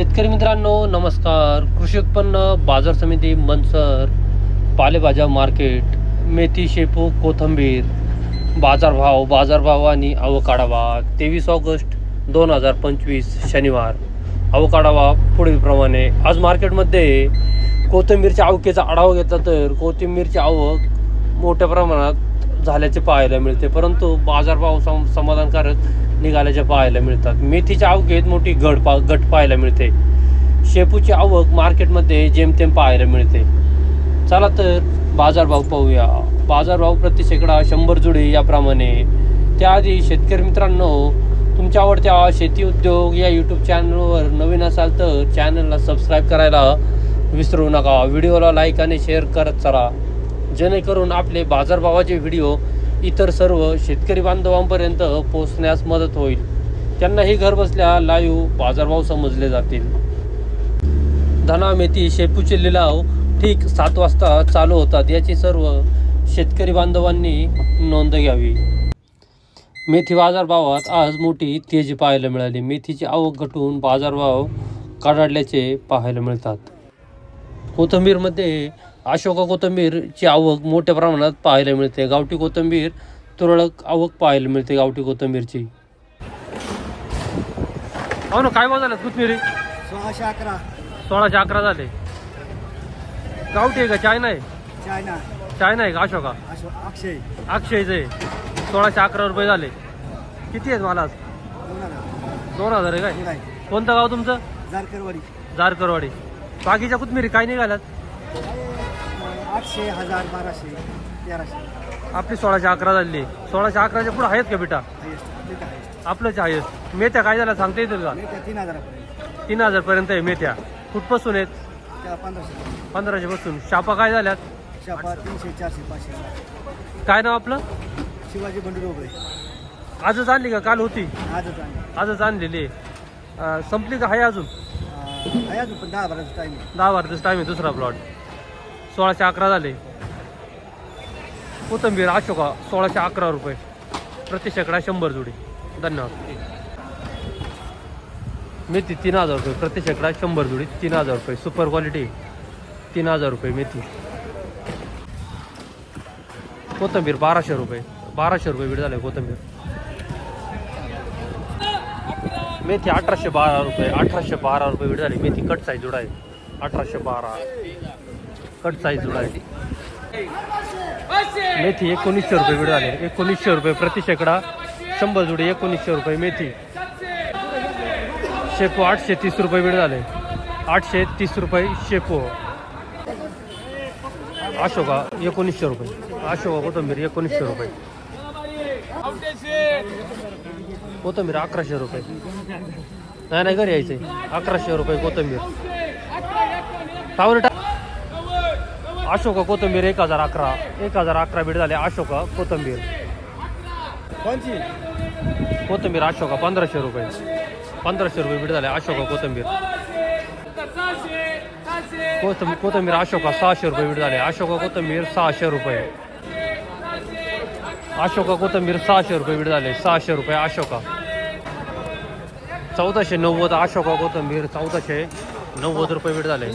शेतकरी मित्रांनो नमस्कार. कृषी उत्पन्न बाजार समिती मनसर पालेभाज्या मार्केट मेथी शेपू कोथंबीर बाजारभाव बाजारभाव आणि अवकाढावा तेवीस ऑगस्ट दोन हजार पंचवीस शनिवार. अवकाढावा पुढीलप्रमाणे. आज मार्केटमध्ये कोथिंबीरच्या आवकेचा आढावा घेतला तर कोथिंबीरची आवक मोठ्या प्रमाणात झाल्याचे पाहायला मिळते. परंतु बाजारभाव सम समाधानकारक निघाल्याच्या पाहायला मिळतात. मेथीच्या आवकेत मोठी घट पा घट पाहायला मिळते. शेपूची आवक मार्केटमध्ये जेमतेम पाहायला मिळते. चला तर बाजारभाव पाहूया. बाजारभाव प्रति शेकडा शंभर जुडी याप्रमाणे. त्याआधी शेतकरी मित्रांनो तुमच्या आवडत्या शेती उद्योग या यूट्यूब चॅनलवर नवीन असाल तर चॅनलला सबस्क्राईब करायला विसरू नका. व्हिडिओला लाईक आणि शेअर करत चला. जेणेकरून आपले बाजारभावाचे व्हिडिओ इतर सर्व शेतकरी बांधवांपर्यंत पोहोचण्यास मदत होईल. त्यांनाही घरबसल्या लाईव्ह बाजारभाव समजले जातील. धना मेथी शेपूचे लिलाव ठीक सात वाजता चालू होतात. याची सर्व शेतकरी बांधवांनी नोंद घ्यावी. मेथी बाजारभावात आज मोठी तेजी पाहायला मिळाली. मेथीची आवक घटून बाजारभाव कडाडल्याचे पाहायला मिळतात. कोथंबीरमध्ये अशोका कोथंबीरची आवक मोठ्या प्रमाणात पाहायला मिळते. गावठी कोथंबीर तुरळक आवक पाहायला मिळते गावठी कोथंबीरची. हो ना काय भाव झालं कोथमिरी सोळाशे अकरा. सोळाशे अकरा झाले. गावठी आहे का? चायना आहे? चायना. चायना आहे का? अशोका अशो अक्षय. अक्षयचं आहे. सोळाशे अकरा रुपये झाले. किती आहेत मला दोन हजार. आहे काय? कोणतं गाव तुमचं? जारकरवाडी. जारकरवाडी. बाकीच्या कोथमिरी काय निघाल्यात? आठशे हजार बाराशे तेराशे. आपली सोळाशे अकरा झाली. सोळाशे अकराच्या पुढे आहेत का बेटा? हायेस्ट हायेस्ट आपलंच आहे मेथ्या काय झाल्या सांगता येतील का? तीन हजारापर्यंत. तीन हजार पर्यंत आहे मेथ्या. कुठपासून आहेत? त्या पंधराशे. पंधराशे पासून शापा काय झाल्यात? शापा तीनशे चारशे पाचशे काय नाव आपलं? शिवाजी बंडू डोबळे आजच आणली का? काल होती. आजच आणलेली आहे. अं, संपली का? आहे अजून? आहे अजून पण दहा बाराचा टाईम दहा वाजताच टाईम आहे दुसरा प्लॉट सोळाशे अकरा झाले. कोथंबीर अशोका सोळाशे अकरा रुपये. प्रति शेकडा शंभर जोडी. धन्यवाद. मेथी तीन हजार रुपये. प्रति शेकडा शंभर जोडी तीन हजार रुपये. सुपर क्वालिटी तीन हजार रुपये मेथी. कोथंबीर बाराशे रुपये. बाराशे रुपये बीड झाले कोथंबीर. मेथी अठराशे बारा रुपये अठराशे बारा रुपये बीड झाली. मेथी कट साईज जुडा आहे. अठराशे बारा. कट साईज जुडा आहे मेथी एकोणीसशे रुपये बीड आले. एकोणीसशे रुपये प्रति शेकडा. शंभर जुडे एकोणीसशे रुपये मेथी. शेपू आठशे तीस रुपये बीड झाले. आठशे तीस रुपये शेपू. अशोका एकोणीसशे रुपये. अशोका कोथंबीर एकोणीसशे रुपये. कोथंबीर अकराशे रुपये. नाही नाही घरी यायचंय. अकराशे रुपये कोथंबीर. टावर अशोका कोथंबीर एक हजार अकरा एक हजार अकरा बीड झाले अशोका कोथंबीर. कोणची? कोथंबीर अशोका पंधराशे रुपये. पंधराशे रुपये बीड झाले अशोका कोथंबीर. कोथंबीर कोथंबीर अशोका सहाशे रुपये बीड झाले. अशोका कोथंबीर सहाशे रुपये. अशोका कोथंबीर सहाशे रुपये बीड झाले. सहाशे रुपये अशोका. चौदाशे नव्वद अशोका कोथंबीर चौदाशे नव्वद रुपये बीड झाले.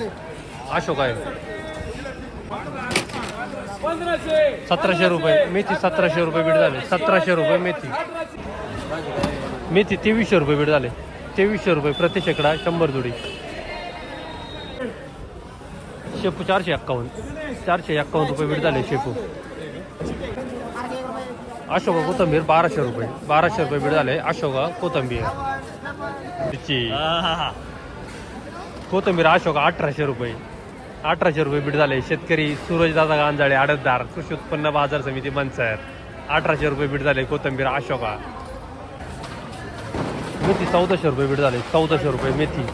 अशोका आहे. सतराशे रुपये. मेथी सतराशे रुपये बीड झाले. सतराशे रुपये मेथी. मेथी तेवीसशे रुपये बीड झाले. तेवीसशे रुपये प्रति शेकडा शंभर जोडी. शेपू चारशे एक्कावन्न. चारशे एक्कावन्न रुपये बीड झाले शेपू. अशोका कोथंबीर बाराशे रुपये. बाराशे रुपये बीड झाले. अशोका कोथंबीर. तिची कोथंबीर अशोका अठराशे रुपये. अठराशे रुपये बीट झाले. शेतकरी सूरजदादा गांजाळे आडतदार कृषी उत्पन्न बाजार समिती मंचर अठराशे रुपये बीट झाले कोथंबीर अशोका. मेथी चौदाशे रुपये बीड झाले. चौदाशे रुपये मेथी.